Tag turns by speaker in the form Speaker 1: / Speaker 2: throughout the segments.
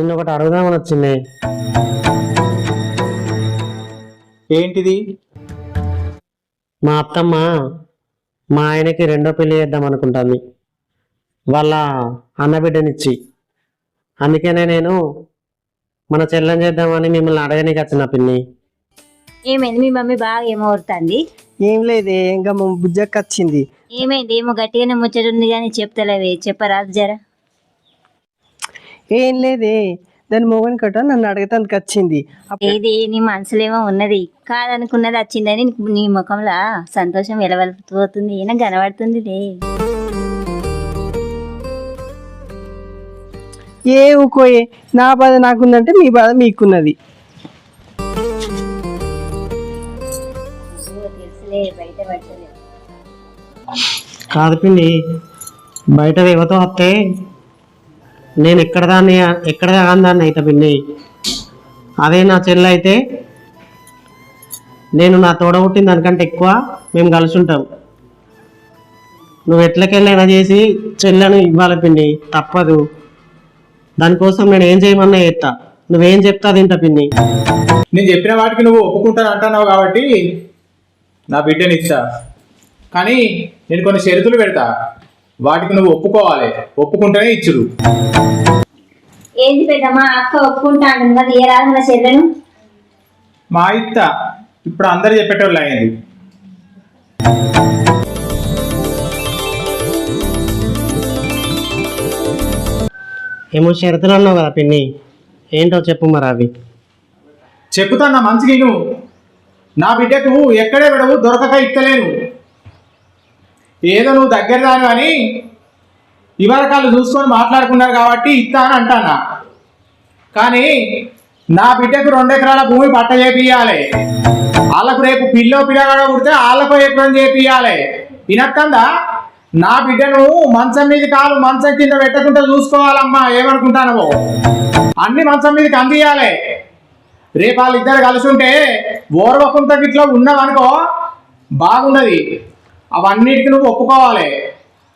Speaker 1: నిన్న ఒకటి అడుగుదామని వచ్చింది.
Speaker 2: ఏంటిది?
Speaker 1: మా అత్తమ్మ మా ఆయనకి రెండో పెళ్ళి చేద్దాం అనుకుంటుంది. వాళ్ళ అన్నబిడ్డనిచ్చి అందుకనే నేను మన చెల్లెని చేద్దామని మిమ్మల్ని అడగనీకి వచ్చిన పిన్ని.
Speaker 3: ఏమైంది? మీ మమ్మీ బాగా ఏమో ఊరుతుంది
Speaker 4: ఏం లేదే ఇంకా మా బుజ్జక్క వచ్చింది.
Speaker 3: ఏమైంది? ఏమో గట్టిగానే ముచ్చట ఉంది కానీ చెప్తలేవే. చెప్పరాదు జరా.
Speaker 4: ఏం లేదే. దాని మొగని కట్ట నన్ను అడగటానికి వచ్చింది.
Speaker 3: ఏది? నీ మనసులో ఏమో ఉన్నది. కాదనుకున్నది వచ్చిందని నీ ముఖంలో సంతోషం వెలవలుపుతుంది. నాకు కనబడుతుంది
Speaker 4: ఏ ఊకోయే? నా బాధ నాకుందంటే మీ బాధ మీకున్నది.
Speaker 1: కాదు పిన్ని బయట యువత వస్తే నేను ఎక్కడ దాన్ని ఎక్కడ దాన్ని అయితే పిన్ని? అదే నా చెల్లె అయితే నేను నా తోడబుట్టిన దానికంటే ఎక్కువ మేము కలిసి ఉంటాం. నువ్వు ఎట్లకెళ్ళైనా చేసి చెల్లెను ఇవ్వాలి పిన్ని తప్పదు. దానికోసం నేను ఏం చేయమన్నా చేస్తా. నువ్వేం చెప్తా తింటా పిన్ని.
Speaker 2: నేను చెప్పిన వాటికి నువ్వు ఒప్పుకుంటాను అంటున్నావు కాబట్టి నా బిడ్డని ఇస్తా కానీ నేను కొన్ని షరతులు పెడతా. వాటికి నువ్వు ఒప్పుకోవాలి. ఒప్పుకుంటేనే ఇచ్చుడు.
Speaker 3: ఏంది పెద్దమ్మా అక్క ఒప్పుకుంటాను కదా ఏ రాదు నా చెల్లెను
Speaker 2: మా ఇత్త ఇప్పుడు అందరు చెప్పేటోళ్ళు అయింది
Speaker 1: ఏమో షరతులు అన్నావు కదా పిన్ని. ఏంటో చెప్పు మరి అవి.
Speaker 2: చెప్పుతా నా మంచిగా నువ్వు. నా బిడ్డకు ఎక్కడే విడవు దొరకక ఇక్కలేను. ఏదో నువ్వు దగ్గర దాని అని ఇవరకాలు చూసుకొని మాట్లాడుకున్నారు కాబట్టి ఇస్తా అని అంటానా? కానీ నా బిడ్డకు రెండు ఎకరాల భూమి పట్ట చేపియాలి వాళ్ళకు రేపు పిల్లో పిల్లగాడ పుడితే వాళ్ళకు ఎకరం చేపియాలి వినక్కందా? నా బిడ్డను మంచం మీద కాలు మంచం కింద పెట్టకుండా చూసుకోవాలమ్మా ఏమనుకుంటానో అన్ని మంచం మీదకి అందియాలి రేపు వాళ్ళిద్దరు కలిసి ఉంటే ఓర్వకుంత గిట్లో ఉన్నావనుకో బాగున్నది. అవన్నిటికి నువ్వు ఒప్పుకోవాలి.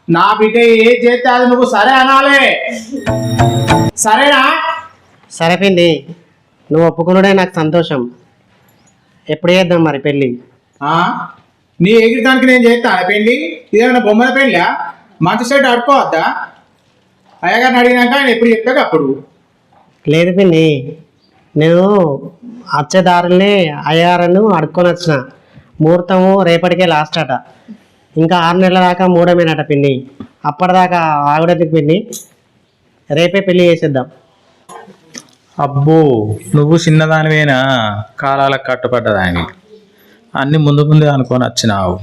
Speaker 2: నా బిడ్డ ఏది చేస్తే అది నువ్వు సరే అనాలే. సరేనా?
Speaker 1: సరే పిన్ని నువ్వు ఒప్పుకున్నాడే నాకు సంతోషం. ఎప్పుడు చేద్దాం మరి పెళ్ళి?
Speaker 2: నీ ఎగిరిదానికి నేను చేస్తాను పెళ్ళి? ఇదేమైనా బొమ్మల పెళ్ళా? మంచి సైడ్ అడుకోవద్దా అయ్యగారిని అడిగినాక ఆయన ఎప్పుడు చెప్తాక అప్పుడు?
Speaker 1: లేదు పిన్ని. నేను వచ్చే దారిని అయ్యారను అడుక్కొని వచ్చిన. ముహూర్తము రేపటికే లాస్ట్ అట. ఇంకా ఆరు నెలల దాకా మూడమేనట పిన్ని. అప్పటిదాకా ఆవిడెందుకు పిన్ని? రేపే పెళ్ళి చేసేద్దాం.
Speaker 5: అబ్బో నువ్వు చిన్నదానివేనా? కాలాలకు కట్టుపడ్డదాని అన్ని ముందు ముందే అనుకొని వచ్చినావు.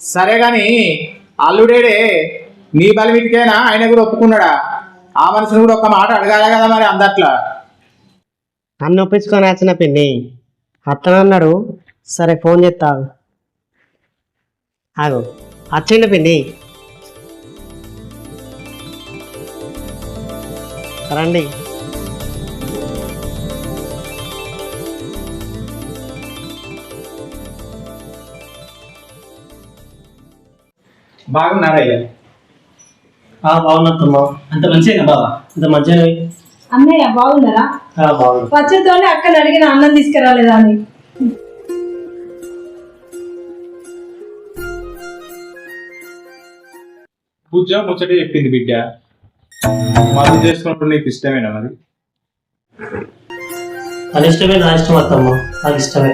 Speaker 2: సరే గాని అల్లుడేడే నీ బలిమిటికైనా ఆయన కూడా ఒప్పుకున్నాడా? ఆ మనిషిని కూడా ఒక మాట అడగాలి కదా మరి అందట్లా?
Speaker 1: నన్ను ఒప్పించుకొని వచ్చిన పిన్ని. అత్తనన్నాడు సరే ఫోన్ చేస్తా ఆగు. వచ్చిండు పిన్ని రండి.
Speaker 2: బాగున్నారయ్యా.
Speaker 1: బాగున్నమ్మా
Speaker 6: అంత మంచిగా బాబా?
Speaker 1: ఇంత మంచిగా?
Speaker 7: అన్నయ్య బాగున్నారా?
Speaker 1: బాగున్నా.
Speaker 7: వచ్చేతోనే అక్కని అడిగిన అన్నం తీసుకురాలేదా అని.
Speaker 2: పూజ ముచ్చట చెప్పింది బిడ్డ. మద్దతు చేసుకున్నప్పుడు నీకు ఇష్టమేనా మరి?
Speaker 1: అది ఇష్టమే నా ఇష్టం అత్తమ్మ. నాకు ఇష్టమే.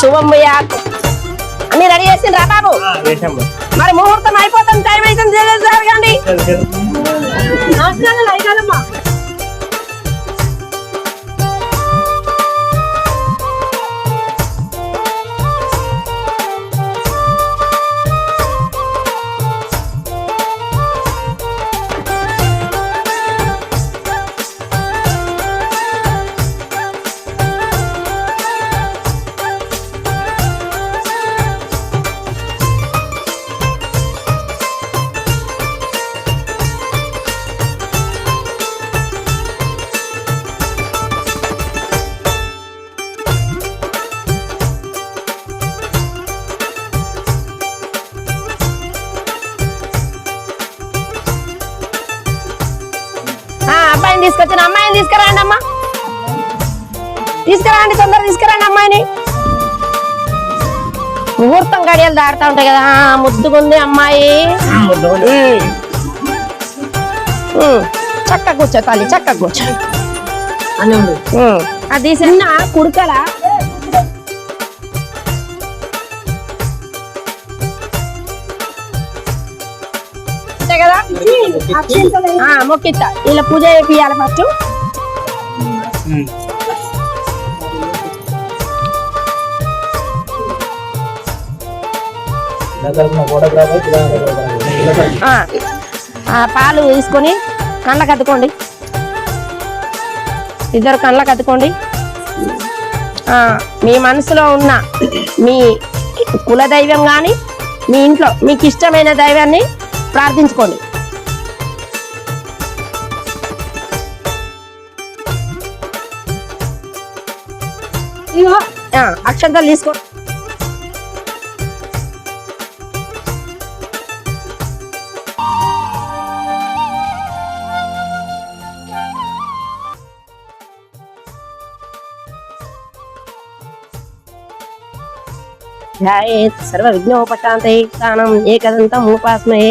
Speaker 8: శుభం భయ్యాకు అన్ని రెడీ చేసిండ్రా బాబు? మరి. ముహూర్తం అయిపోతుంది టైం అవుతుంది
Speaker 7: నమస్కారం అయ్యాలమ్మా
Speaker 8: అమ్మాయిని తీసుకొచ్చిన అమ్మాయిని తీసుకురండి అమ్మా. తీసుకురండి తొందర తీసుకురండి అమ్మాయిని. ముహూర్తం గడియలు దాడుతా ఉంటాయి కదా ముద్దుగుంది అమ్మాయి. చక్క కూర్చో తల్లి చక్క కూర్చో. అది చిన్న కుడుకలా ఆ, ఇలా పూజ చేయాలి ఫస్ట్ పాలు తీసుకొని కళ్ళకి కత్తుకోండి ఇద్దరు కళ్ళకి కత్తుకోండి మీ మనసులో ఉన్న మీ కులదైవం కానీ మీ ఇంట్లో మీకు ఇష్టమైన దైవాన్ని ప్రార్థించుకోండి.
Speaker 7: ఇగో
Speaker 8: ఆ, అక్షంతలు తీసుకో. ధ్యాయేత్ సర్వ విఘ్నోపశాంతే స్థానం ఏకదంతం ఉపాస్మయే.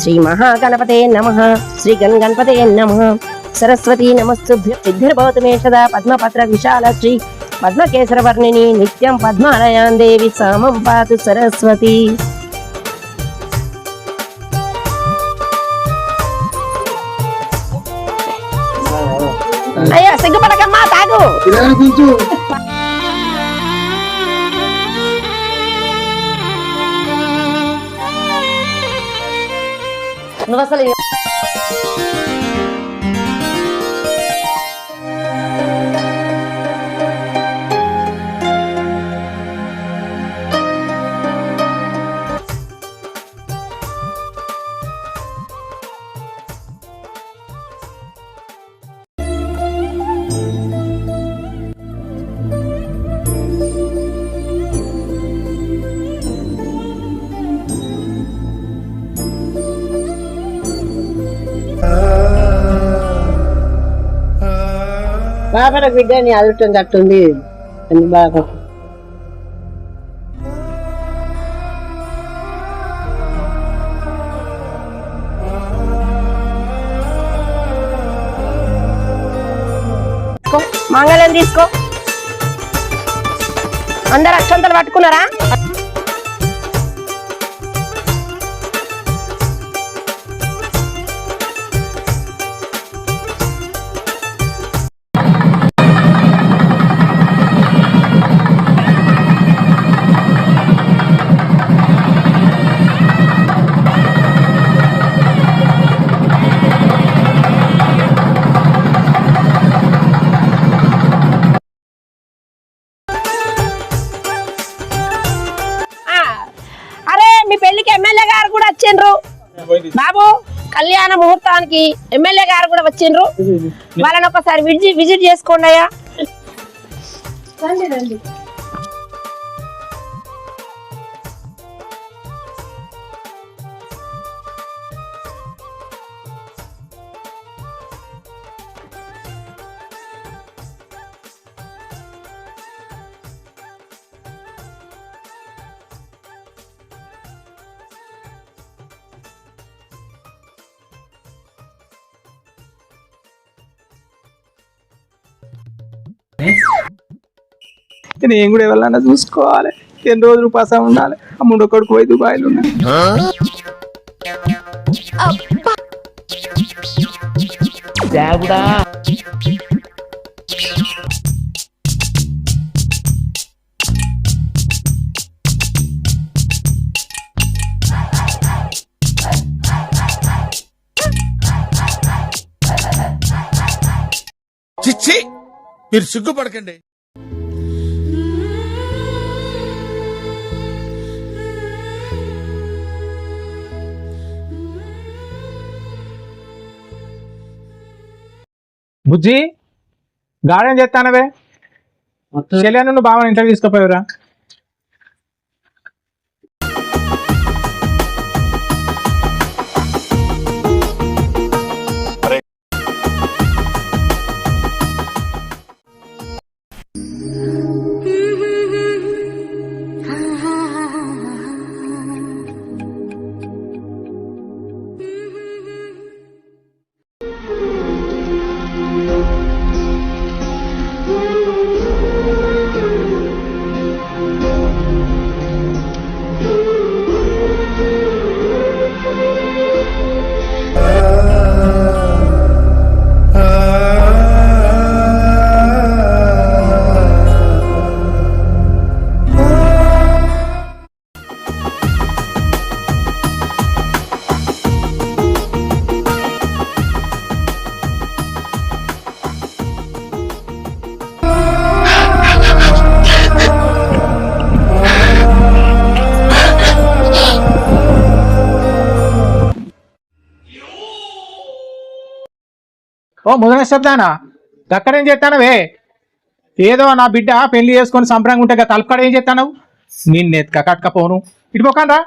Speaker 8: శ్రీ మహాగణపతే నమ. శ్రీ గణ గణపతే నమ. సరస్వతి నమస్తుభ్య సిద్ధిర్భవతు మే సదా పద్మపత్ర విశాల శ్రీ పద్మకేసర వర్ణిని నిత్యం పద్మాలయాం దేవి సామం పాతు సరస్వతి. అయ్యో సిగ్గుపడకమ్మా తాగు. నువ్వు అసలు
Speaker 4: బాబా బిడ్డని అదృష్టం తట్టుంది. అని బాబా
Speaker 8: మంగళం తీసుకో. అందరు అక్షంతలు పట్టుకున్నారా? బాబు కళ్యాణ ముహూర్తానికి ఎమ్మెల్యే గారు కూడా వచ్చిండ్రు. వాళ్ళని ఒకసారి విజిట్ చేసుకోండి అయ్యా.
Speaker 2: నేను కూడా ఎవరన్నా చూసుకోవాలి. ఎన్ని రోజులు పాసా ఉండాలి. ఆ ముందు కొడుకు పోయి దుబాయ్లో
Speaker 6: చిచ్చి మీరు సిగ్గుపడకండి.
Speaker 2: బుజ్జి గార్డెన్ చేస్తానవే? చెల్లెను నువ్వు బాగా ఇంటర్వ్యూ తీసుకుపోయావురా. Música ఓ ముదన శబ్దానా? అక్కడేం చేస్తానవే ఏదో నా బిడ్డ పెళ్ళి చేసుకొని సంబరంగా ఉంటే తలుపుకాడ ఏం చేస్తానవు నిన్నెత్క కట్టుకపోను ఇటు పోకండ్రా.